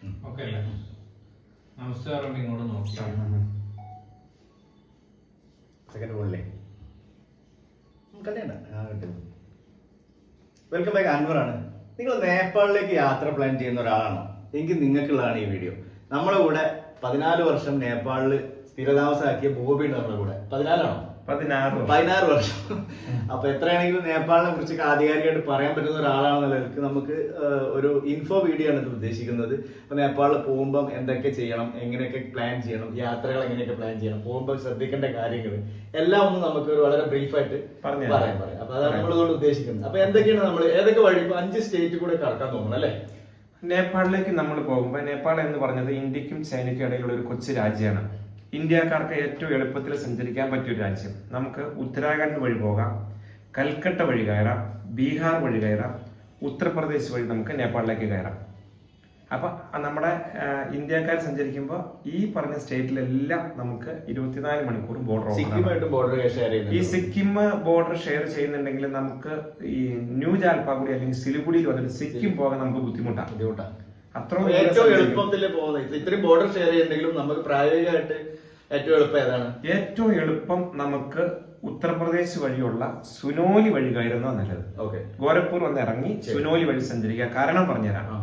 Okay അല്ലേ? നമസ്കാരം ഇങ്ങോട്ട് നോക്കി. സെക്കൻഡ് ഫോണിലേ വെൽക്കം ബാക്ക് അൻവറാണ് നിങ്ങൾ നേപ്പാളിലേക്ക് യാത്ര പ്ലാൻ ചെയ്യുന്ന ഒരാളാണോ? എങ്കിൽ നിങ്ങൾക്കുള്ളതാണ് ഈ വീഡിയോ നമ്മുടെ കൂടെ പതിനാല് വർഷം നേപ്പാളിൽ സ്ഥിരതാമസമാക്കിയ ബോബിയുടെ നമ്മുടെ കൂടെ. പതിനാലാണോ? പതിനാറ് പതിനാറ് വർഷം. അപ്പൊ എത്രയാണെങ്കിലും നേപ്പാളിനെ കുറിച്ച് ആധികാരികമായിട്ട് പറയാൻ പറ്റുന്ന ഒരാളാണെന്ന നിലയ്ക്ക് നമുക്ക് ഒരു ഇൻഫോ വീഡിയോ ആണ് ഇത് ഉദ്ദേശിക്കുന്നത്. അപ്പൊ നേപ്പാളിൽ പോകുമ്പോൾ എന്തൊക്കെ ചെയ്യണം എങ്ങനെയൊക്കെ പ്ലാൻ ചെയ്യണം യാത്രകൾ എങ്ങനെയൊക്കെ പ്ലാൻ ചെയ്യണം പോകുമ്പോൾ ശ്രദ്ധിക്കേണ്ട കാര്യങ്ങൾ എല്ലാം ഒന്ന് നമുക്ക് ഒരു വളരെ ബ്രീഫായിട്ട് പറഞ്ഞു പറയാം പറയാം. അപ്പൊ അതാണ് നമ്മൾ ഇതുകൊണ്ട് ഉദ്ദേശിക്കുന്നത്. അപ്പൊ എന്തൊക്കെയാണ് നമ്മൾ ഏതൊക്കെ വഴി ഇപ്പൊ അഞ്ച് സ്റ്റേറ്റ് കൂടെ കടക്കാൻ തോന്നുന്നു അല്ലേ? നേപ്പാളിലേക്ക് നമ്മൾ പോകുമ്പോൾ നേപ്പാൾ എന്ന് പറഞ്ഞത് ഇന്ത്യക്കും ചൈനയ്ക്കും ഇടയിലുള്ള ഒരു കൊച്ചു രാജ്യമാണ്. ഇന്ത്യക്കാർക്ക് ഏറ്റവും എളുപ്പത്തിൽ സഞ്ചരിക്കാൻ പറ്റിയ ഒരു രാജ്യം. നമുക്ക് ഉത്തരാഖണ്ഡ് വഴി പോകാം കൽക്കട്ട വഴി കയറാം ബീഹാർ വഴി കയറാം ഉത്തർപ്രദേശ് വഴി നമുക്ക് നേപ്പാളിലേക്ക് കയറാം. അപ്പോൾ നമ്മുടെ ഇന്ത്യക്കാർ സഞ്ചരിക്കുമ്പോൾ ഈ പറഞ്ഞ സ്റ്റേറ്റിലെല്ലാം നമുക്ക് ഇരുപത്തിനാല് മണിക്കൂർ ബോർഡർ ബോർഡർ ഷെയർ ഈ സിക്കിം ബോർഡർ ഷെയർ ചെയ്യുന്നുണ്ടെങ്കിൽ നമുക്ക് ഈ ന്യൂ ജാൽപാഗുഡി അല്ലെങ്കിൽ സിലിഗുഡിയിൽ വന്നിട്ട് സിക്കിം പോകാൻ നമുക്ക് ബുദ്ധിമുട്ടാണ്. ബുദ്ധിമുട്ടാണ്. അത്ര ഏറ്റവും എളുപ്പത്തിൽ പോകുന്നത്. ഇത്രയും ബോർഡർ ഷെയർ ചെയ്യുന്നെങ്കിലും നമുക്ക് പ്രായോഗികമായിട്ട് ഏറ്റവും എളുപ്പം ഏതാണ്? ഏറ്റവും എളുപ്പം നമുക്ക് ഉത്തർപ്രദേശ് വഴിയുള്ള സുനോലി വഴി കയറുന്നത് നല്ലത്. ഓക്കെ. ഗോരഖ്പൂർ വന്ന് ഇറങ്ങി സുനോലി വഴി സഞ്ചരിക്കുക. കാരണം പറഞ്ഞുതരാം.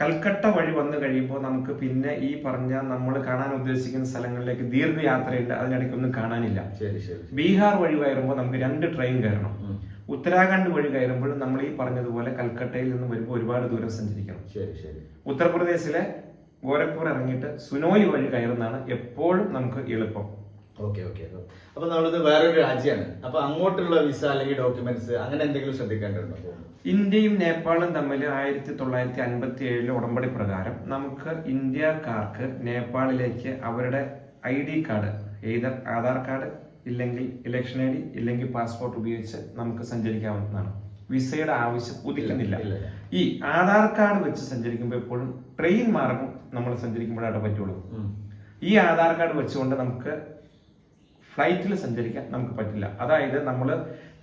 കൽക്കട്ട വഴി വന്നു കഴിയുമ്പോൾ നമുക്ക് പിന്നെ ഈ പറഞ്ഞ നമ്മൾ കാണാൻ ഉദ്ദേശിക്കുന്ന സ്ഥലങ്ങളിലേക്ക് ദീർഘയാത്രയുണ്ട്. അതിനിടയ്ക്കൊന്നും കാണാനില്ല. ശരി ശരി. ബീഹാർ വഴി കയറുമ്പോൾ നമുക്ക് രണ്ട് ട്രെയിൻ കയറണം. ഉത്തരാഖണ്ഡ് വഴി കയറുമ്പോഴും നമ്മൾ ഈ പറഞ്ഞതുപോലെ കൽക്കട്ടയിൽ നിന്ന് വരുമ്പോൾ ഒരുപാട് ദൂരം സഞ്ചരിക്കണം. ശരി ശരി. ഉത്തർപ്രദേശിലെ ഗോരഖ്പൂർ ഇറങ്ങിയിട്ട് സുനോലി വഴി കയറുന്നതാണ് എപ്പോഴും നമുക്ക് എളുപ്പം. Okay okay. അപ്പൊ നമ്മളിത് വേറൊരു രാജ്യമാണ്. അപ്പൊ അങ്ങോട്ടുള്ള വിസ അല്ലെങ്കിൽ ഡോക്യുമെന്റ്സ് അങ്ങനെ എന്തെങ്കിലും ശ്രദ്ധിക്കേണ്ടതുണ്ടോ? ഇന്ത്യയും നേപ്പാളും തമ്മിൽ ആയിരത്തി തൊള്ളായിരത്തി അൻപത്തി ഏഴിലെ ഉടമ്പടി പ്രകാരം നമുക്ക് ഇന്ത്യക്കാർക്ക് നേപ്പാളിലേക്ക് അവരുടെ I D card either Aadhaar card ഇല്ലെങ്കിൽ ഇലക്ഷൻ ഐ ഡി ഇല്ലെങ്കിൽ പാസ്പോർട്ട് ഉപയോഗിച്ച് നമുക്ക് സഞ്ചരിക്കാവുന്നതാണ്. വിസയുടെ ആവശ്യം ഉദിക്കുന്നില്ല. ഈ ആധാർ കാർഡ് വെച്ച് സഞ്ചരിക്കുമ്പോൾ എപ്പോഴും ട്രെയിൻ മാർഗം നമ്മൾ സഞ്ചരിക്കുമ്പോഴേ പറ്റുള്ളൂ. ഈ ആധാർ കാർഡ് വെച്ചുകൊണ്ട് നമുക്ക് ഫ്ലൈറ്റിൽ സഞ്ചരിക്കാൻ നമുക്ക് പറ്റില്ല. അതായത് നമ്മൾ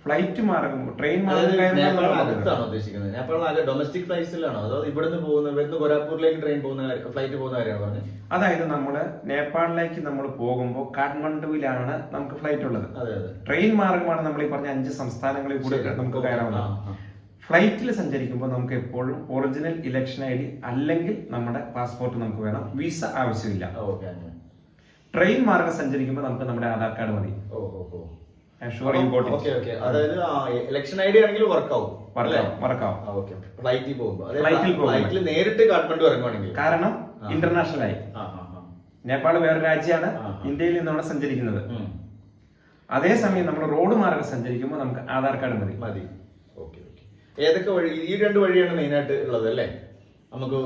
ഫ്ലൈറ്റ് മാർഗം ട്രെയിൻ അടുത്താണോ ഉദ്ദേശിക്കുന്നത്. നേപ്പാൾ ആകെ ഡൊമസ്റ്റിക് ഫ്ലൈറ്റ്സിലാണോ അതോ ഇവിടുന്ന് പോകുന്ന ഇവിടുന്ന് ഗോരാഖ്പൂരിലേക്ക് ട്രെയിൻ പോകുന്ന ഫ്ലൈറ്റ് പോകുന്ന കാര്യമാണ് പറഞ്ഞത്. അതായത് നമ്മൾ നേപ്പാളിലേക്ക് നമ്മൾ പോകുമ്പോൾ കാഠ്മണ്ഡുവിലാണ് നമുക്ക് ഫ്ലൈറ്റ് ഉള്ളത്. ട്രെയിൻ മാർഗമാണ് നമ്മൾ ഈ പറഞ്ഞ അഞ്ച് സംസ്ഥാനങ്ങളിൽ കൂടി നമുക്ക് കയറാവുന്നത് ഫ്ലൈറ്റിൽ സഞ്ചരിക്കുമ്പോൾ നമുക്ക് എപ്പോഴും ഒറിജിനൽ ഇലക്ഷൻ ഐ ഡി അല്ലെങ്കിൽ നമ്മുടെ പാസ്പോർട്ട് നമുക്ക് വേണം. വിസ ആവശ്യമില്ല. ട്രെയിൻ മാർഗം സഞ്ചരിക്കുമ്പോൾ നമുക്ക് നമ്മുടെ ആധാർ കാർഡ് മതി. ഓ ഓ ഓ. ഷുവർ ഇമ്പോർട്ട് ഓക്കെ ഓക്കെ അതായത് ഇലക്ഷൻ ഐ ഡി ആണെങ്കിൽ വർക്ക് ആവും അല്ലേ? വർക്കാവും ആ, ഓക്കെ ഫ്ലൈറ്റിൽ പോകുമ്പോൾ അതായത് ഫ്ലൈറ്റിൽ പോകുമ്പോൾ. ഫ്ലൈറ്റിൽ നേരിട്ട് കാഠ്മണ്ഡു ഇറങ്ങുവാണെങ്കിൽ. കാരണം ഇന്റർനാഷണൽ ആയി. നേപ്പാൾ വേറെ രാജ്യമാണ്. ഇന്ത്യയിൽ നിന്നാണ് സഞ്ചരിക്കുന്നത്. അതേസമയം നമ്മൾ റോഡ് മാർഗം സഞ്ചരിക്കുമ്പോൾ നമുക്ക് ആധാർ കാർഡ് മതി. മതി. ഓക്കെ ഓക്കെ ഏതൊക്കെ വഴി ഈ രണ്ട് വഴിയാണ് മെയിൻ ആയിട്ട് ഉള്ളത് അല്ലേ? നമുക്ക്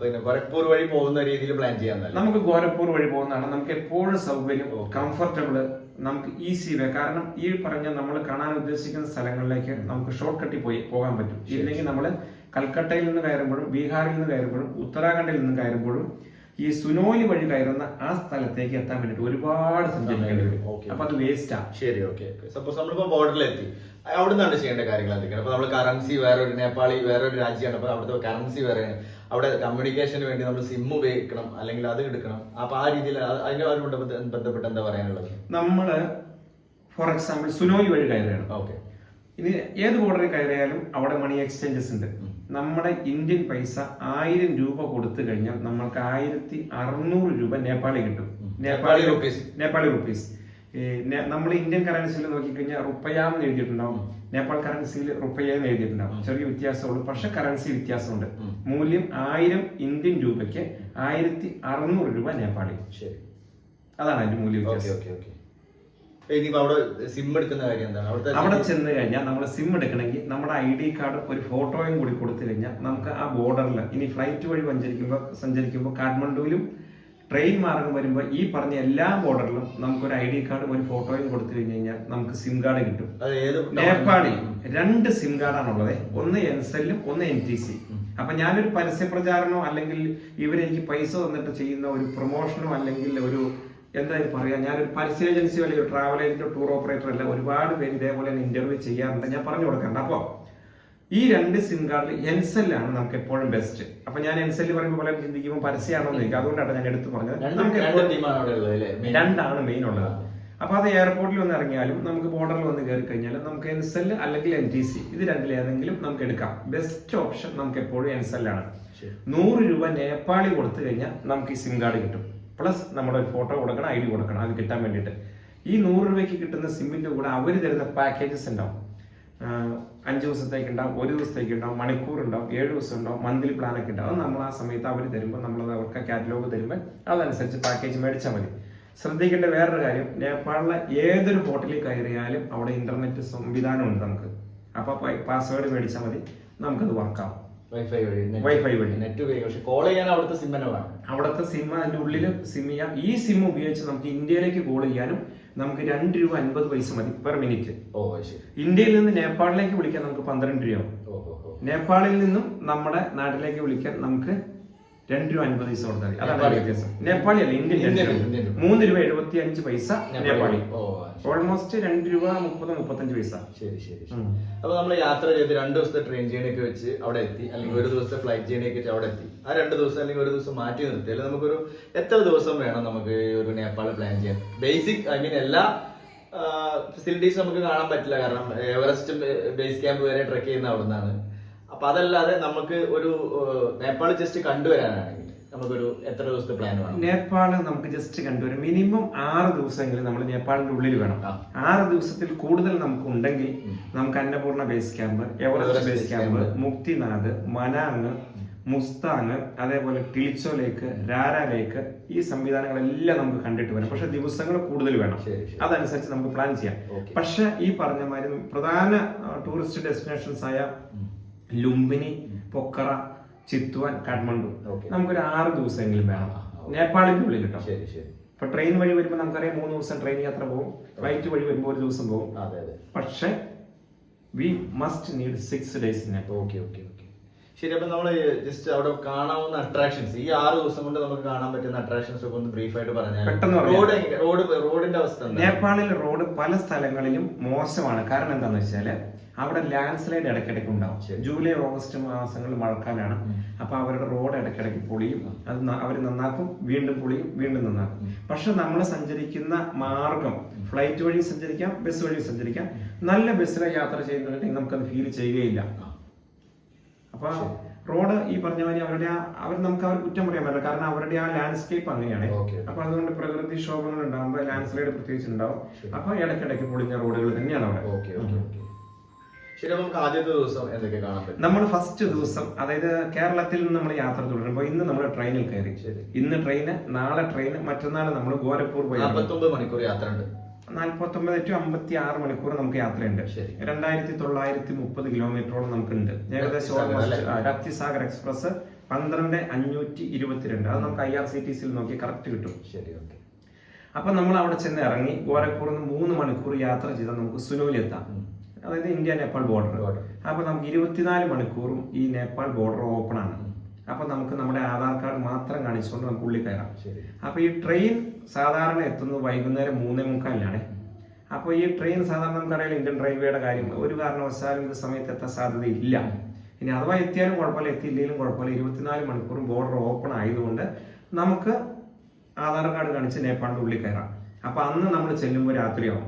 പിന്നെ ഗോരഖ്പൂർ വഴി പോകുന്ന രീതിയിൽ പ്ലാൻ ചെയ്യാൻ നമുക്ക് ഗോരഖ്പൂർ വഴി പോകുന്നതാണ്. നമുക്ക് എപ്പോഴും സൗകര്യം കംഫർട്ടബിൾ കംഫർട്ടബിൾ നമുക്ക് ഈസി വേ കാരണം ഈ പറഞ്ഞ നമ്മൾ കാണാൻ ഉദ്ദേശിക്കുന്ന സ്ഥലങ്ങളിലേക്ക് നമുക്ക് ഷോർട്ട് കട്ടി പോയി പോകാൻ പറ്റും. ഇല്ലെങ്കിൽ നമ്മൾ കൽക്കട്ടയിൽ നിന്ന് കയറുമ്പോഴും ബീഹാറിൽ നിന്ന് കയറുമ്പോഴും ഉത്തരാഖണ്ഡിൽ നിന്ന് കയറുമ്പോഴും ഈ സുനോലി വഴി കയറുന്ന ആ സ്ഥലത്തേക്ക് എത്താൻ വേണ്ടിട്ട് ഒരുപാട് സഞ്ചരിക്കേണ്ടി വരും. അപ്പൊ അത് വേസ്റ്റാ ശരി ഓക്കെ സപ്പോസ് നമ്മളിപ്പോ ബോർഡറിൽ എത്തി. അവിടെ നിന്നാണ് ചെയ്യേണ്ട കാര്യങ്ങൾ എന്തൊക്കെയാണ്? അപ്പൊ നമ്മൾ കറൻസി വേറെ ഒരു നേപ്പാളി വേറെ ഒരു രാജ്യമാണ് അപ്പൊ അവിടുത്തെ കറൻസി വേറെയാണ്. അവിടെ കമ്മ്യൂണിക്കേഷന് വേണ്ടി നമ്മൾ സിം ഉപയോഗിക്കണം അല്ലെങ്കിൽ അത് എടുക്കണം. അപ്പൊ ആ രീതിയിൽ അതിനോട് ബന്ധപ്പെട്ട് എന്താ പറയാനുള്ളത്? നമ്മൾ ഫോർ എക്സാമ്പിൾ സുനോയി വഴി കയറുകയാണ്. ഓക്കെ ഇനി ഏത് ബോർഡറിൽ കയറിയാലും അവിടെ മണി എക്സ്ചേഞ്ചസ് ഉണ്ട്. നമ്മുടെ ഇന്ത്യൻ പൈസ ആയിരം രൂപ കൊടുത്തു കഴിഞ്ഞാൽ നമ്മൾക്ക് ആയിരത്തി അറുന്നൂറ് രൂപ നേപ്പാളി കിട്ടും. നേപ്പാളി റുപ്പീസ്. നേപ്പാളി റുപ്പീസ്. നമ്മൾ ഇന്ത്യൻ കറൻസിയിൽ നോക്കിക്കഴിഞ്ഞാൽ റുപ്പയാന്ന് എഴുതിയിട്ടുണ്ടാവും. നേപ്പാൾ കറൻസിയിൽ റുപ്പയെന്ന് എഴുതിയിട്ടുണ്ടാവും. ചെറിയ വ്യത്യാസമുള്ളൂ. പക്ഷെ കറൻസി വ്യത്യാസമുണ്ട്. മൂല്യം ആയിരം ഇന്ത്യൻ രൂപയ്ക്ക് ആയിരത്തി അറുന്നൂറ് രൂപ നേപ്പാളി ശരി. അതാണ് അതിന്റെ മൂല്യം ഓക്കെ വ്യത്യാസം. Okay okay. ഇനിയിപ്പോ അവിടെ സിം എടുക്കുന്ന കാര്യം എന്താണ്? അവിടെ ചെന്ന് കഴിഞ്ഞാൽ നമ്മൾ സിം എടുക്കണമെങ്കിൽ നമ്മുടെ ഐ ഡി കാർഡ് ഒരു ഫോട്ടോയും കൂടി കൊടുത്തു കഴിഞ്ഞാൽ നമുക്ക് ആ ബോർഡറിൽ ഇനി ഫ്ലൈറ്റ് വഴി സഞ്ചരിക്കുമ്പോൾ സഞ്ചരിക്കുമ്പോൾ കാഠ്മണ്ഡുവിലും ട്രെയിൻ മാർഗം വരുമ്പോൾ ഈ പറഞ്ഞ എല്ലാ ബോർഡറിലും നമുക്ക് ഒരു ഐ ഡി കാർഡും ഒരു ഫോട്ടോയും കൊടുത്തു കഴിഞ്ഞ് കഴിഞ്ഞാൽ നമുക്ക് സിം കാർഡ് കിട്ടും. നേപ്പാളിൽ രണ്ട് സിം കാർഡാണ് ഉള്ളത്. ഒന്ന് എൻസെല്ലും ഒന്ന് എൻ ടി സി അപ്പൊ ഞാനൊരു പരസ്യ പ്രചാരണോ അല്ലെങ്കിൽ ഇവരെനിക്ക് പൈസ തന്നിട്ട് ചെയ്യുന്ന ഒരു പ്രൊമോഷനോ അല്ലെങ്കിൽ ഒരു എന്താ പറയാം? ഞാനൊരു പരസ്യ ഏജൻസി അല്ലെങ്കിൽ ട്രാവൽ ഏജന്റ് ടൂർ ഓപ്പറേറ്റർ അല്ല ഒരുപാട് പേര് ഇതേപോലെ ഇന്റർവ്യൂ ചെയ്യാറുണ്ട്. ഞാൻ പറഞ്ഞു കൊടുക്കണ്ട. അപ്പോ ഈ രണ്ട് സിം കാർഡിൽ എൻസെൽ ആണ് നമുക്ക് എപ്പോഴും ബെസ്റ്റ് അപ്പൊ ഞാൻ എൻസെല്ല് പറയുമ്പോൾ പലരും ചിന്തിക്കുമ്പോൾ പരസ്യമാണോ എന്ന് ചോദിക്കും. അതുകൊണ്ടാണ് ഞാൻ എടുത്തു പറഞ്ഞത്. നമുക്ക് രണ്ടാണ് മെയിൻ ഉള്ളത്. അപ്പൊ അത് എയർപോർട്ടിൽ വന്ന് ഇറങ്ങിയാലും നമുക്ക് ബോർഡറിൽ വന്ന് കയറി കഴിഞ്ഞാലും നമുക്ക് എൻസെൽ അല്ലെങ്കിൽ എൻ ടി സി ഇത് രണ്ടിൽ ഏതെങ്കിലും നമുക്ക് എടുക്കാം. ബെസ്റ്റ് ഓപ്ഷൻ നമുക്ക് എപ്പോഴും എൻസെൽ ആണ്. നൂറ് രൂപ നേപ്പാളി കൊടുത്തു കഴിഞ്ഞാൽ നമുക്ക് ഈ സിം കാർഡ് കിട്ടും. പ്ലസ് നമ്മുടെ ഒരു ഫോട്ടോ കൊടുക്കണം ഐ ഡി കൊടുക്കണം അത് കിട്ടാൻ വേണ്ടിയിട്ട്. ഈ നൂറ് രൂപയ്ക്ക് കിട്ടുന്ന സിമ്മിന്റെ കൂടെ അവർ തരുന്ന പാക്കേജസ് ഉണ്ടാവും. അഞ്ച് ദിവസത്തേക്ക് ഉണ്ടാവും ഒരു ദിവസത്തേക്ക് ഉണ്ടാവും മണിക്കൂർ ഉണ്ടാവും ഏഴ് ദിവസം ഉണ്ടാവും മന്ത്ലി പ്ലാൻ ഒക്കെ ഉണ്ടാവും. നമ്മൾ ആ സമയത്ത് അവർ തരുമ്പോൾ നമ്മൾ അവർക്ക് കാറ്റലോഗ് തരുമ്പോൾ അതനുസരിച്ച് പാക്കേജ് മേടിച്ചാൽ മതി. ശ്രദ്ധിക്കേണ്ട വേറൊരു കാര്യം നേപ്പാളിലെ ഏതൊരു ഹോട്ടലിൽ കയറിയാലും അവിടെ ഇന്റർനെറ്റ് സംവിധാനമുണ്ട് നമുക്ക്. അപ്പോൾ പാസ്വേഡ് മേടിച്ചാൽ മതി നമുക്കത് വർക്കാവും വൈഫൈ വഴി net- വൈഫൈ വഴി. നെറ്റ് ഉപയോഗിക്കും. പക്ഷെ കോൾ ചെയ്യാൻ അവിടുത്തെ സിം തന്നെ വേണം. അവിടുത്തെ സിം അതിന്റെ ഉള്ളിൽ സിം ചെയ്യാം. ഈ സിം ഉപയോഗിച്ച് നമുക്ക് ഇന്ത്യയിലേക്ക് കോൾ ചെയ്യാനും നമുക്ക് രണ്ട് രൂപ അൻപത് പൈസ മതി പെർ മിനിറ്റ് ഓ ശരി. ഇന്ത്യയിൽ നിന്ന് നേപ്പാളിലേക്ക് വിളിക്കാൻ നമുക്ക് പന്ത്രണ്ട് രൂപയാവും. ഓ. നേപ്പാളിൽ നിന്നും നമ്മുടെ നാട്ടിലേക്ക് വിളിക്കാൻ നമുക്ക് രണ്ട് രൂപ അൻപത് പൈസ കൊടുത്താൽ മതി. അതാണ് വ്യത്യാസം. നേപ്പാളി അല്ല ഇന്ത്യൻ മൂന്ന് രൂപ എഴുപത്തി അഞ്ച് പൈസ നേപ്പാളി. ഓൾമോസ്റ്റ് രണ്ട് രൂപ മുപ്പത് മുപ്പത്തഞ്ച് പൈസ. ശരി ശരി. അപ്പൊ നമ്മൾ യാത്ര ചെയ്ത് രണ്ട് ദിവസത്തെ ട്രെയിൻ ജേണിയൊക്കെ വെച്ച് അവിടെ എത്തി. അല്ലെങ്കിൽ ഒരു ദിവസത്തെ ഫ്ലൈറ്റ് ജേണിയൊക്കെ വെച്ച് അവിടെ എത്തി. ആ രണ്ട് ദിവസം അല്ലെങ്കിൽ ഒരു ദിവസം മാറ്റി നിർത്തി. അല്ലെങ്കിൽ നമുക്കൊരു എത്ര ദിവസം വേണം നമുക്ക് ഒരു നേപ്പാൾ പ്ലാൻ ചെയ്യാൻ? ബേസിക് ഐ മീൻ എല്ലാ ഫെസിലിറ്റീസ് നമുക്ക് കാണാൻ പറ്റില്ല. കാരണം എവറസ്റ്റ് ബേസ് ക്യാമ്പ് വരെ ട്രെക്ക് ചെയ്യുന്ന അവിടെ നിന്നാണ് അപ്പൊ അതല്ലാതെ നമുക്ക് ഒരു നേപ്പാൾ ജസ്റ്റ് കണ്ടുവരാനാണെങ്കിൽ നമുക്കൊരു എത്ര ദിവസത്തെ പ്ലാൻ വേണം? നേപ്പാൾ നമുക്ക് ജസ്റ്റ് കണ്ടുവരാം. മിനിമം ആറ് ദിവസമെങ്കിലും നമ്മൾ നേപ്പാളിന്റെ ഉള്ളിൽ വേണം. ആറ് ദിവസത്തിൽ കൂടുതൽ നമുക്ക് ഉണ്ടെങ്കിൽ നമുക്ക് Annapurna base camp Everest base camp. Muktinath Manang Mustang അതേപോലെ ടിളിച്ചോ ലേക്ക് രാര ലേക്ക് ഈ സംവിധാനങ്ങളെല്ലാം നമുക്ക് കണ്ടിട്ട് വരാം. പക്ഷെ ദിവസങ്ങൾ കൂടുതൽ വേണം. അതനുസരിച്ച് നമുക്ക് പ്ലാൻ ചെയ്യാം. പക്ഷെ ഈ പറഞ്ഞ മാതിരി പ്രധാന ടൂറിസ്റ്റ് ഡെസ്റ്റിനേഷൻസ് ആയ ലുംബിനി പൊക്കറ ചിത്വാൻ കാഠ്മണ്ഡു. നമുക്കൊരു ആറ് ദിവസമെങ്കിലും വേണം. നേപ്പാളിന്റെ ഉള്ളിൽ കേട്ടോ? ശരി ശരി. ഇപ്പൊ ട്രെയിൻ വഴി വരുമ്പോൾ നമുക്കറിയാം മൂന്ന് ദിവസം ട്രെയിൻ യാത്ര പോകും. ഫ്ലൈറ്റ് വഴി വരുമ്പോൾ ഒരു ദിവസം പോകും. അതെ അതെ. പക്ഷെ we must need six days okay okay okay. ശരി അപ്പൊ നമ്മൾ ജസ്റ്റ് അവിടെ കാണാവുന്ന അട്രാക്ഷൻസ് ഈ ആറ് ദിവസം കൊണ്ട് നമുക്ക് കാണാൻ പറ്റുന്ന അട്രാക്ഷൻസ് ഒക്കെ ഒന്ന് ബ്രീഫ് ആയിട്ട് പറഞ്ഞാൽ പെട്ടെന്ന് റോഡ് റോഡ് റോഡിന്റെ അവസ്ഥ? നേപ്പാളിൽ റോഡ് പല സ്ഥലങ്ങളിലും മോശമാണ്. കാരണം എന്താണെന്ന് വെച്ചാൽ അവിടെ ലാൻഡ് സ്ലൈഡ് ഇടയ്ക്കിടയ്ക്ക് ഉണ്ടാവും. ജൂലൈ ഓഗസ്റ്റ് മാസങ്ങളിൽ മഴക്കാലാണ്. അപ്പൊ അവരുടെ റോഡ് ഇടയ്ക്കിടയ്ക്ക് പൊളിയും. അത് അവർ നന്നാക്കും വീണ്ടും പൊളിയും വീണ്ടും നന്നാക്കും. പക്ഷെ നമ്മൾ സഞ്ചരിക്കുന്ന മാർഗം ഫ്ലൈറ്റ് വഴി സഞ്ചരിക്കാം ബസ് വഴി സഞ്ചരിക്കാം. നല്ല ബസ്സിലെ യാത്ര ചെയ്യുന്നുണ്ടെങ്കിൽ നമുക്കത് ഫീൽ ചെയ്യുകയില്ല. അപ്പൊ റോഡ് ഈ പറഞ്ഞ മാതിരി അവരുടെ ആ അവർ നമുക്ക് അവർ കുറ്റം പറയാൻ പറ്റില്ല. കാരണം അവരുടെ ആ ലാൻഡ്സ്കേപ്പ് അങ്ങനെയാണ്. അപ്പൊ അതുകൊണ്ട് പ്രകൃതി ക്ഷോഭങ്ങൾ ഉണ്ടാകുമ്പോൾ ലാൻഡ് സ്ലൈഡ് പ്രത്യേകിച്ച് ഉണ്ടാവും. അപ്പൊ ഇടയ്ക്കിടയ്ക്ക് പൊളിഞ്ഞ റോഡുകൾ തന്നെയാണ് അവിടെ. Okay okay okay. ശരി അപ്പൊ നമുക്ക് ആദ്യത്തെ ദിവസം എന്തൊക്കെ കാണാൻ പറ്റും? നമ്മൾ ഫസ്റ്റ് ദിവസം അതായത് കേരളത്തിൽ നിന്ന് നമ്മൾ യാത്ര തുടരുമ്പോൾ ഇന്ന് നമ്മൾ ട്രെയിനിൽ കയറി. ഇന്ന് ട്രെയിന് നാളെ ട്രെയിന് മറ്റന്നാൾ നമ്മൾ ഗോരഖ്പൂർ പോയി. നാൽപ്പത്തൊമ്പത് മണിക്കൂർ യാത്ര ഉണ്ട് നാൽപ്പത്തൊമ്പത് ടു അമ്പത്തി ആറ് മണിക്കൂർ നമുക്ക് യാത്രയുണ്ട്. രണ്ടായിരത്തി തൊള്ളായിരത്തി മുപ്പത് കിലോമീറ്ററോളം നമുക്കുണ്ട്. ഏകദേശം രക്തിസാഗർ എക്സ്പ്രസ് പന്ത്രണ്ട് അഞ്ഞൂറ്റി ഇരുപത്തിരണ്ട്. അത് നമുക്ക് ഐ ആർ സി ടി സിയിൽ നോക്കി കറക്റ്റ് കിട്ടും. ശരി ഓക്കെ. അപ്പൊ നമ്മൾ അവിടെ ചെന്ന് ഇറങ്ങി ഗോരഖ്പൂർ നിന്ന് മൂന്ന് മണിക്കൂർ യാത്ര ചെയ്താൽ നമുക്ക് സുനോലി എത്താം. അതായത് ഇന്ത്യ നേപ്പാൾ ബോർഡർ അപ്പോൾ അപ്പൊ നമുക്ക് ഇരുപത്തിനാല് മണിക്കൂറും ഈ നേപ്പാൾ ബോർഡർ ഓപ്പൺ ആണ്. അപ്പോൾ നമുക്ക് നമ്മുടെ ആധാർ കാർഡ് മാത്രം കാണിച്ചുകൊണ്ട് നമുക്ക് ഉള്ളിൽ കയറാം. അപ്പോൾ അപ്പൊ ഈ ട്രെയിൻ സാധാരണ എത്തുന്നത് വൈകുന്നേരം മൂന്നേ മുക്കാലിലാണ് അപ്പോൾ ഈ ട്രെയിൻ സാധാരണ നമുക്കറിയാം ഇന്ത്യൻ റെയിൽവേയുടെ കാര്യം. ഒരു കാരണവശാലും ഇത് സമയത്ത് എത്താൻ സാധ്യതയില്ല. ഇനി അഥവാ എത്തിയാലും കുഴപ്പമില്ല എത്തിയില്ലെങ്കിലും കുഴപ്പമില്ല. ഇരുപത്തിനാല് മണിക്കൂറും ബോർഡർ ഓപ്പൺ ആയതുകൊണ്ട് നമുക്ക് ആധാർ കാർഡ് കാണിച്ച് നേപ്പാളിന്റെ ഉള്ളിൽ കയറാം. അപ്പോൾ അന്ന് നമ്മൾ ചെല്ലുമ്പോൾ രാത്രിയാവും.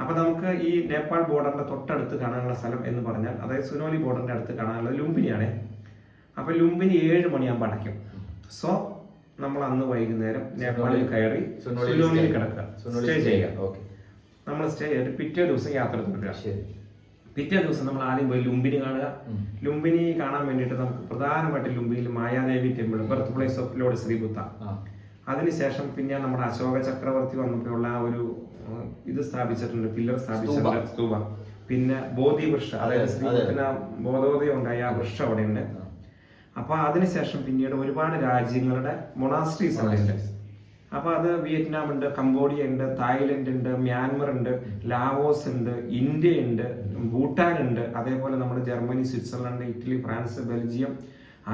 അപ്പൊ നമുക്ക് ഈ നേപ്പാൾ ബോർഡറിന്റെ തൊട്ടടുത്ത് കാണാനുള്ള സ്ഥലം എന്ന് പറഞ്ഞാൽ അതായത് സുനോലി ബോർഡറിന്റെ അടുത്ത് കാണാനുള്ളത് ലുംബിനിയാണ്. അപ്പൊ ലുംബിനി ഏഴ് മണിയാകുമ്പോൾ അടയ്ക്കും. സോ നമ്മൾ അന്ന് വൈകുന്നേരം നേപ്പാളിൽ കയറി സുനോലിയിൽ കിടക്കുക. സ്റ്റേ ചെയ്യുക. നമ്മൾ സ്റ്റേ ചെയ്തിട്ട് പിറ്റേ ദിവസം യാത്ര തുടരുക. ശരി. പിറ്റേ ദിവസം നമ്മൾ ആദ്യം പോയി ലുംബിനി കാണുക. ലുംബിനി കാണാൻ വേണ്ടിയിട്ട് നമുക്ക് പ്രധാനമായിട്ട് ലുംബിനിയിൽ Mayadevi temple birth place of lord Sribuddha. അതിനുശേഷം പിന്നെ നമ്മുടെ അശോക ചക്രവർത്തി വന്നപ്പോഴുള്ള ആ ഒരു ഇത് സ്ഥാപിച്ചിട്ടുണ്ട് പില്ലർ സ്ഥാപിച്ചിട്ടുണ്ട് സ്തൂപ. പിന്നെ ബോധി വൃക്ഷം അതായത് അതെ, ശ്രീബുദ്ധന ബോധോദയം ഉണ്ടായ ആ വൃക്ഷം അവിടെ ഉണ്ട് അപ്പൊ അതിനുശേഷം പിന്നീട് ഒരുപാട് രാജ്യങ്ങളുടെ മൊണാസ്ട്രീസ് അവിടെ ഉണ്ട്. അപ്പൊ അത് വിയറ്റ്നാം ഉണ്ട് കംബോഡിയ ഉണ്ട് തായ്ലൻഡ് ഉണ്ട് മ്യാൻമർ ഉണ്ട് ലാവോസ് ഉണ്ട് ഇന്ത്യ ഉണ്ട് ഭൂട്ടാൻ ഉണ്ട് അതേപോലെ നമ്മൾ Germany Switzerland Italy France Belgium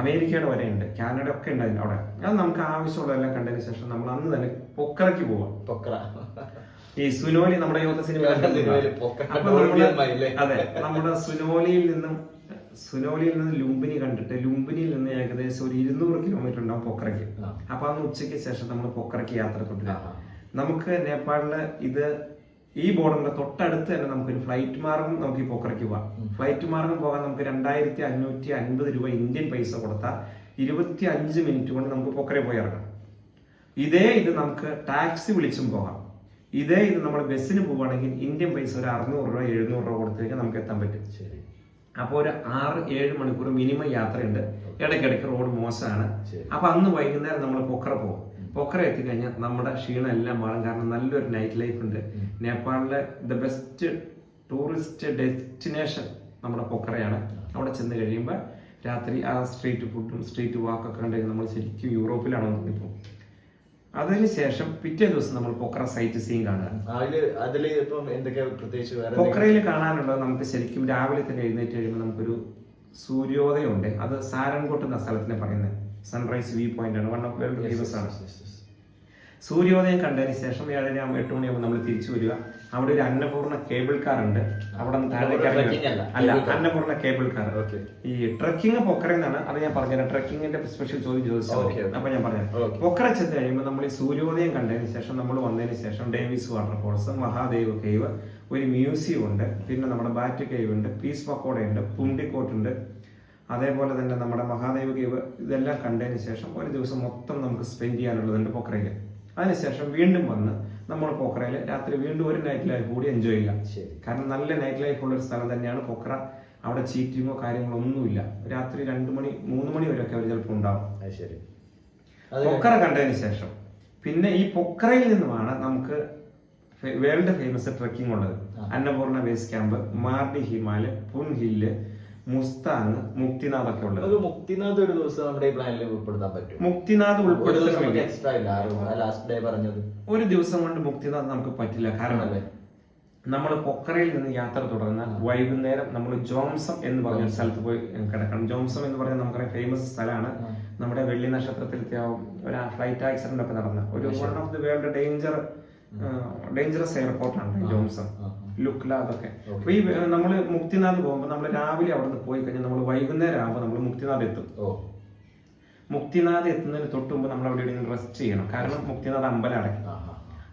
അമേരിക്കയുടെ വരെ ഉണ്ട് കാനഡ ഒക്കെ ഉണ്ട് അവിടെ. അത് നമുക്ക് ആവശ്യമുള്ളതെല്ലാം കണ്ടതിന് ശേഷം നമ്മൾ അന്ന് തന്നെ പൊക്കറയ്ക്ക് പോവാം. പൊക്ര ഈ സുനോലി നമ്മുടെ യുവത സിനിമ? അതെ നമ്മുടെ സുനോലിയിൽ നിന്നും സുനോലിയിൽ നിന്ന് ലുംബിനി കണ്ടിട്ട് ലുംബിനിയിൽ നിന്ന് ഏകദേശം ഒരു ഇരുന്നൂറ് കിലോമീറ്റർ ഉണ്ടാവും പൊക്കറയ്ക്ക്. അപ്പൊ അന്ന് ഉച്ചയ്ക്ക് ശേഷം നമ്മൾ പൊക്കറയ്ക്ക് യാത്ര തുടരുക നമുക്ക് നേപ്പാളിൽ ഇത് ഈ ബോർഡറിന്റെ തൊട്ടടുത്ത് തന്നെ നമുക്കൊരു ഫ്ലൈറ്റ് മാർഗം നമുക്ക് ഈ പൊക്കറയ്ക്ക് പോവാം. ഫ്ലൈറ്റ് മാർഗം പോകാൻ നമുക്ക് രണ്ടായിരത്തി അഞ്ഞൂറ്റി അൻപത് രൂപ ഇന്ത്യൻ പൈസ കൊടുത്താൽ ഇരുപത്തി അഞ്ച് മിനിറ്റ് കൊണ്ട് നമുക്ക് പൊക്കറയിൽ പോയി ഇറങ്ങാം. ഇതേ ഇത് നമുക്ക് ടാക്സി വിളിച്ചും പോകാം. ഇതേ ഇത് നമ്മൾ ബസ്സിന് പോവുകയാണെങ്കിൽ ഇന്ത്യൻ പൈസ ഒരു അറുന്നൂറ് രൂപ എഴുന്നൂറ് രൂപ കൊടുത്തു കഴിഞ്ഞാൽ നമുക്ക് എത്താൻ പറ്റും. ശരി. അപ്പോൾ ഒരു ആറ് ഏഴ് മണിക്കൂർ മിനിമം യാത്രയുണ്ട്. ഇടയ്ക്കിടയ്ക്ക് റോഡ് മോശമാണ്. ശരി. അപ്പൊ അന്ന് വൈകുന്നേരം നമ്മൾ പൊക്കറ പോകും. പൊക്കറ എത്തിക്കഴിഞ്ഞാൽ നമ്മുടെ ക്ഷീണം എല്ലാം മാറും. കാരണം നല്ലൊരു നൈറ്റ് ലൈഫ് ഉണ്ട്. നേപ്പാളിലെ ദ ബെസ്റ്റ് ടൂറിസ്റ്റ് ഡെസ്റ്റിനേഷൻ നമ്മുടെ പൊക്കറയാണ്. അവിടെ ചെന്ന് കഴിയുമ്പോൾ രാത്രി ആ സ്ട്രീറ്റ് ഫുഡും സ്ട്രീറ്റ് വാക്കൊക്കെ ഉണ്ടെങ്കിൽ നമ്മൾ ശരിക്കും യൂറോപ്പിലാണോ തോന്നിപ്പോൾ അതിനുശേഷം പിറ്റേ ദിവസം നമ്മൾ പൊക്ര സൈറ്റ് സീൻ കാണുക പൊക്രയിൽ കാണാനുള്ളത് നമുക്ക് ശരിക്കും രാവിലെ തന്നെ എഴുന്നേറ്റ് കഴിയുമ്പോൾ നമുക്കൊരു സൂര്യോദയമുണ്ട്. അത് സാരൻകോട്ട് എന്ന സ്ഥലത്തിനെ പറയുന്നത് സൺറൈസ് വ്യൂ പോയിന്റ് ആണ്. വൺ ഓഫ് വേൾഡ് ഫേമസ് ആണ്. സൂര്യോദയം കണ്ടതിന് ശേഷം ഏഴര ആകുമ്പോൾ എട്ട് മണിയാകുമ്പോൾ നമ്മൾ തിരിച്ചു വരിക. അവിടെ ഒരു അന്നപൂർണ കേബിൾ കാർ ഉണ്ട്. അവിടെ നിന്ന് താഴേക്ക് ഇറങ്ങി അല്ല. Annapurna cable car. ഈ ട്രക്കിംഗ് പൊക്കറ എന്നാണ്. അത് ഞാൻ പറഞ്ഞുതരാം. ട്രക്കിങ്ങിന്റെ സ്പെഷ്യൽ ചോദ്യം ചോദിച്ചത്. അപ്പൊ ഞാൻ പറഞ്ഞു. പൊക്കറ ചെന്ന് കഴിയുമ്പോൾ നമ്മൾ ഈ സൂര്യോദയം കണ്ടതിന് ശേഷം നമ്മൾ വന്നതിന് ശേഷം ഡേവിസ് വാട്ടർഫോൾസ് മഹാദേവ് കേവ് ഒരു മ്യൂസിയം ഉണ്ട്. പിന്നെ നമ്മുടെ ബാറ്റ് കേവ് ഉണ്ട് പീസ് പക്കോട ഉണ്ട് പുണ്ടിക്കോട്ട് ഉണ്ട്. അതേപോലെ തന്നെ നമ്മുടെ മഹാദേവ് കേവ് ഇതെല്ലാം കണ്ടതിന് ശേഷം ഒരു ദിവസം മൊത്തം നമുക്ക് സ്പെൻഡ് ചെയ്യാനുള്ളതുണ്ട് പൊക്കറയിൽ അതിനുശേഷം വീണ്ടും വന്ന് നമ്മൾ പൊക്കറയിൽ രാത്രി വീണ്ടും ഒരു നൈറ്റ് ലൈഫ് കൂടി എൻജോയ് ചെയ്യാം കാരണം നല്ല നൈറ്റ് ലൈഫ് ഉള്ള ഒരു സ്ഥലം തന്നെയാണ് പൊക്കറ അവിടെ ചീറ്റിങ്ങോ കാര്യങ്ങളോ ഒന്നുമില്ല. രാത്രി രണ്ട് മണി മൂന്ന് മണി വരെ ഒക്കെ അവർ ചിലപ്പോൾ ഉണ്ടാവും ശരി. പൊക്കറ കണ്ടതിന് ശേഷം. പിന്നെ ഈ പൊക്കറയിൽ നിന്നുമാണ് നമുക്ക് വേൾഡ് ഫേമസ് ട്രക്കിംഗ് ഉള്ളത്. Annapurna Annapurna base camp Mardi Himalaya Poon hill Mustang Muktinath ഒക്കെ ഉള്ളത്. നമുക്ക് മുക്തിനാഥ് ഒരു ദിവസം നമ്മുടെ ഈ പ്ലാനിൽ ഉൾപ്പെടുത്താൻ പറ്റും. മുക്തിനാഥ് ഒരു ദിവസം നമുക്ക് ഉൾപ്പെടുത്തണമെങ്കിൽ എക്സ്ട്രാ ഇല്ല ലാസ്റ്റ് ഡേ പറഞ്ഞത്. ഒരു ദിവസം കൊണ്ട് മുക്തിനാഥ് നമുക്ക് പറ്റില്ല. കാരണം? നമ്മൾ പൊക്കറയിൽ നിന്ന് യാത്ര തുടർന്നാൽ വൈകുന്നേരം നമ്മൾ ജോംസം എന്ന് പറഞ്ഞ ഒരു സ്ഥലത്ത് പോയി കിടക്കണം. ജോംസം എന്ന് പറഞ്ഞാൽ നമുക്കറിയാം ഫേമസ് സ്ഥലമാണ്. നമ്മുടെ വെള്ളി നക്ഷത്രത്തിലത്തെ ആ ഒരു ഫ്ലൈറ്റ് ആക്സിഡന്റ് ഒക്കെ നടന്ന. ഒരു one of the world danger dangerous എയർപോർട്ടാണ് Jomsom. Lukla അതൊക്കെ. അപ്പൊ ഈ നമ്മൾ മുക്തിനാഥ് പോകുമ്പോൾ നമ്മൾ രാവിലെ അവിടെ നിന്ന് പോയി കഴിഞ്ഞാൽ നമ്മൾ വൈകുന്നേരം ആകുമ്പോൾ നമ്മൾ മുക്തിനാഥ് എത്തും. മുക്തിനാഥ് എത്തുന്നതിന് തൊട്ട് മുമ്പ് നമ്മൾ അവിടെ എവിടെയെങ്കിലും റെസ്റ്റ് ചെയ്യണം. കാരണം മുക്തിനാഥ് അമ്പലം അടയ്ക്കും.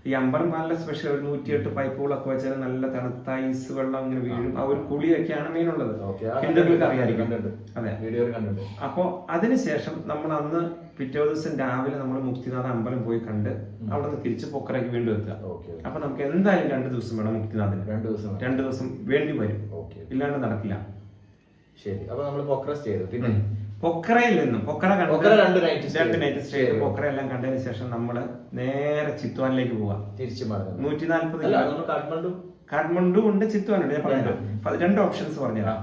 ഈ അമ്പലം പാലിലെ സ്പെഷ്യൽ ഒരു നൂറ്റിയെട്ട് പൈപ്പുകളൊക്കെ വെച്ചാൽ നല്ല തണുത്ത ഐസ് വെള്ളം അങ്ങനെ വീഴും. ആ ഒരു കുളിയൊക്കെയാണ് മെയിൻ ഉള്ളത്. ഹിന്ദുക്കൾക്ക് അറിയാമായിരിക്കും. അതെ. അപ്പോ അതിനുശേഷം നമ്മൾ അന്ന് പിറ്റേ ദിവസം രാവിലെ നമ്മൾ മുക്തിനാഥ അമ്പലം പോയി കണ്ട് അവിടെ നിന്ന് തിരിച്ച് പൊക്കരയ്ക്ക് വീണ്ടും എത്തുക. അപ്പൊ നമുക്ക് എന്തായാലും രണ്ട് ദിവസം വേണം മുക്തിനാഥിന്. രണ്ട് ദിവസം. രണ്ട് ദിവസം വേണ്ടി വരും. ഇല്ലാണ്ട് നടക്കില്ല. ശരി അപ്പൊ നമ്മൾ സ്റ്റേ ചെയ്തു. പിന്നെ പൊക്കറയിൽ നിന്നും പൊക്കറ കണ്ട് പൊക്കറ രണ്ട് ചെയ്തു. നൈറ്റ് സ്റ്റേ ശരി. പൊക്കറ എല്ലാം കണ്ടതിന് ശേഷം നമ്മൾ നേരെ ചിത്വാനിലേക്ക് പോവാം. തിരിച്ചു നൂറ്റി നാല്പത് കാഠ്മണ്ഡു കാഠ്മണ്ഡു ഉണ്ട് ചിത്വാനുണ്ട് ഞാൻ പറഞ്ഞു ഉണ്ട്. അപ്പൊ അത് രണ്ട് ഓപ്ഷൻസ് പറഞ്ഞുതരാം.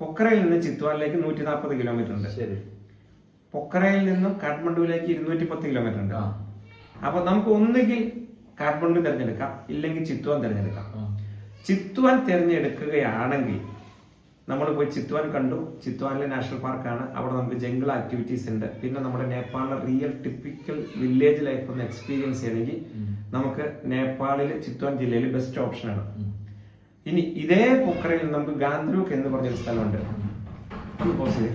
പൊക്കറയിൽ നിന്ന് ചിത്വാനിലേക്ക് നൂറ്റി നാൽപ്പത് കിലോമീറ്റർ ഉണ്ട്. ശരി. പൊക്കറയിൽ നിന്നും കാഠ്മണ്ഡുവിലേക്ക് ഇരുന്നൂറ്റി പത്ത് കിലോമീറ്റർ ഉണ്ട്. അപ്പൊ നമുക്ക് ഒന്നുകിൽ കാഠ്മണ്ഡു തിരഞ്ഞെടുക്കാം ഇല്ലെങ്കിൽ ചിത്വാൻ തിരഞ്ഞെടുക്കാം. ചിത്വാൻ തിരഞ്ഞെടുക്കുകയാണെങ്കിൽ നമ്മൾ പോയി ചിത്വാൻ കണ്ടു ചിത്വാനിലെ നാഷണൽ പാർക്കാണ് അവിടെ നമുക്ക് ജംഗിൾ ആക്ടിവിറ്റീസ് ഉണ്ട് പിന്നെ നമ്മുടെ നേപ്പാളിലെ റിയൽ ടിപ്പിക്കൽ വില്ലേജ് ലൈഫ് ഒന്ന് എക്സ്പീരിയൻസ് ചെയ്യണമെങ്കിൽ നമുക്ക് നേപ്പാളിൽ ചിത്വാൻ ജില്ലയിൽ ബെസ്റ്റ് ഓപ്ഷനാണ്. ഇനി ഇതേ പൊക്കറയിൽ നമുക്ക് ഗാന്ധ്രൂക്ക് എന്ന് പറഞ്ഞൊരു സ്ഥലമുണ്ട് ഒന്ന് പോസ് ചെയ്തേ.